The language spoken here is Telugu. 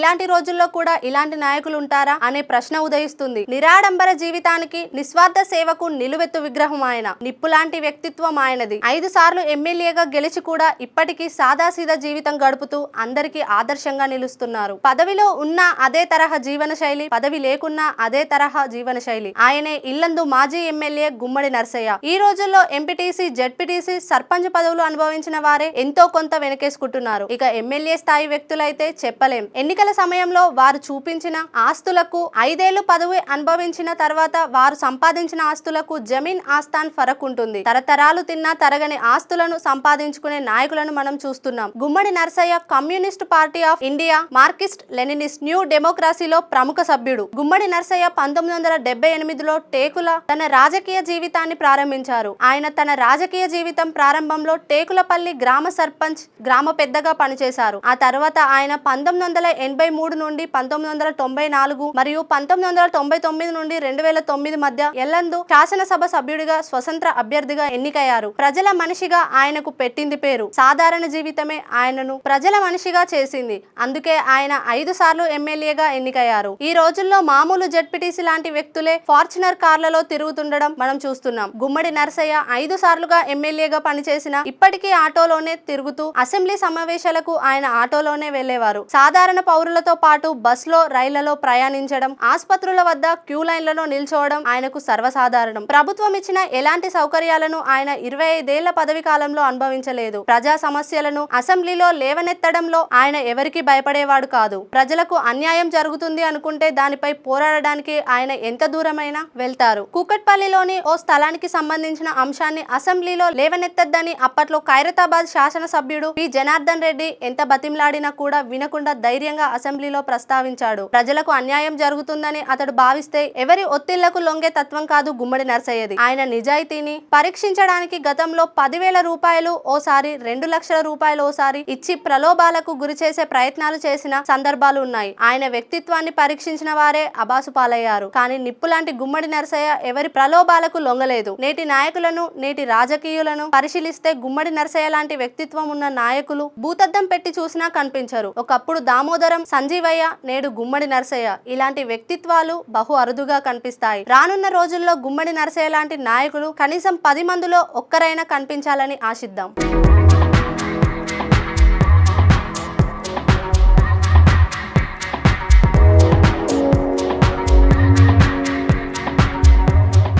ఇలాంటి రోజుల్లో కూడా ఇలాంటి నాయకులు ఉంటారా అనే ప్రశ్న ఉదయిస్తుంది. నిరాడంబర జీవితానికి నిస్వార్థ సేవకు నిలువెత్తు విగ్రహం ఆయన. నిప్పులాంటి వ్యక్తిత్వం ఆయనది. ఐదు సార్లు ఎమ్మెల్యేగా గెలిచి కూడా ఇప్పటికీ సాదాసీదా జీవితం గడుపుతూ అందరికీ ఆదర్శంగా నిలుస్తున్నారు. పదవిలో ఉన్న అదే తరహా జీవన శైలి పదవి లేకున్నా అదే తరహా జీవన శైలి ఆయనే ఇల్లందు మాజీ ఎమ్మెల్యే గుమ్మడి నర్సయ్య. ఈ రోజుల్లో ఎంపీటీసీ జెడ్పీటీసీ సర్పంచ్ పదవులు అనుభవించిన వారే ఎంతో కొంత వెనకేసుకుంటున్నారు. ఇక ఎమ్మెల్యే స్థాయి వ్యక్తులైతే చెప్పలేం. ఎన్నికల సమయంలో వారు చూపించిన ఆస్తులకు ఐదేళ్ళు పదవి అనుభవించిన తర్వాత వారు సంపాదించిన ఆస్తులకు జమీన్ ఆస్థాన్ ఫరక్ ఉంటుంది. తరతరాలు తిన్నా తరగని ఆస్తులను సంపాదించుకునే నాయకులను మనం చూస్తున్నాం. Gummadi Narsaiah communist party of India Marxist Leninist new డెమోక్రసీలో ప్రముఖ సభ్యుడు. గుమ్మడి నర్సయ్య పంతొమ్మిది వందల డెబ్బై ఎనిమిదిలో టేకుల తన రాజకీయ జీవితాన్ని ప్రారంభించారు. ఆయన తన రాజకీయ జీవితం ప్రారంభంలో టేకులపల్లి గ్రామ సర్పంచ్ గ్రామ పెద్దగా పనిచేశారు. ఆ తర్వాత ఆయన పంతొమ్మిది వందల ఎనభై మూడు నుండి పంతొమ్మిది వందల తొంభై నాలుగు మరియు పంతొమ్మిది వందల తొంభై తొమ్మిది నుండి రెండు వేల తొమ్మిది మధ్య ఎల్లందు శాసనసభ సభ్యుడిగా స్వతంత్ర అభ్యర్థిగా ఎన్నికయ్యారు. ప్రజల మనిషిగా ఆయనకు పెట్టింది పేరు. సాధారణ జీవితమే ఆయనను ప్రజల మనిషిగా చేసింది. అందుకే ఆయన ఐదు సార్లు ఎమ్మెల్యేగా ఎన్నికయ్యారు. ఈ రోజుల్లో మామూలు జడ్పీటీసీ లాంటి వ్యక్తులే ఫార్చునర్ కార్లలో తిరుగుతుండడం మనం చూస్తున్నాం. గుమ్మడి నరసయ్య ఐదు సార్లుగా ఎమ్మెల్యేగా పనిచేసిన ఇప్పటికీ ఆటోలోనే తిరుగుతూ అసెంబ్లీ సమావేశాలకు ఆయన ఆటోలోనే వెళ్ళేవారు సాధారణ పౌరులతో పాటు బస్సులో రైళ్ళలో ప్రయాణించడం ఆసుపత్రుల వద్ద క్యూ లైన్లలో నిల్చోవడం ఆయనకు సర్వసాధారణం. ప్రభుత్వం ఇచ్చిన ఎలాంటి సౌకర్యాలను ఆయన ఇరవై ఐదేళ్ళ పదవి కాలంలో అనుభవించలేదు. ప్రజా సమస్యలను అసెంబ్లీలో లేవనెత్తడంలో ఆయన ఎవరికి భయపడేవాడు కాదు. ప్రజలకు అన్యాయం జరుగుతుంది అనుకుంటే దానిపై పోరాడడానికి ఆయన ఎంత దూరమైనా వెళ్తారు. కూకట్పల్లిలోని ఓ స్థలానికి సంబంధించిన అంశాన్ని అసెంబ్లీలో లేవనెత్తద్దని అప్పట్లో ఖైరతాబాద్ శాసనసభ్యుడు పి. జనార్దన్ రెడ్డి ఎంత బతిమలాడినా కూడా వినకుండా ధైర్యంగా అసెంబ్లీలో ప్రస్తావించాడు. ప్రజలకు అన్యాయం జరుగుతుందని అతడు భావిస్తే ఎవరి ఒత్తిళ్ళకు లొంగే తత్వం కాదు గుమ్మడి నర్సయ్యది. ఆయన నిజాయితీని పరీక్షించడానికి గతంలో పదివేల రూపాయలు ఓసారి రెండు లక్షల రూపాయలు ఓసారి ఇచ్చి ప్రలోభాలకు గురి చేసే ప్రయత్నాలు చేసిన సందర్భాలు ఉన్నాయి. ఆయన వ్యక్తిత్వాన్ని పరీక్షించిన వారే అబాసు పాలయ్యారు. కానీ నిప్పు లాంటి గుమ్మడి నర్సయ్య ఎవరి ప్రలోభాలకు లొంగలేదు. నేటి నాయకులను నేటి రాజకీయులను పరిశీలిస్తే గుమ్మడి నర్సయ్య లాంటి వ్యక్తిత్వం ఉన్న నాయకులు భూతద్దం పెట్టి చూసినా కనిపించరు. ఒకప్పుడు దామోదరం సంజీవయ్య నేడు గుమ్మడి నరసయ్య. ఇలాంటి వ్యక్తిత్వాలు బహు అరుదుగా కనిపిస్తాయి. రానున్న రోజుల్లో గుమ్మడి నరసయ్య లాంటి నాయకులు కనీసం పది మందిలో ఒక్కరైనా కనిపించాలని ఆశిద్దాం.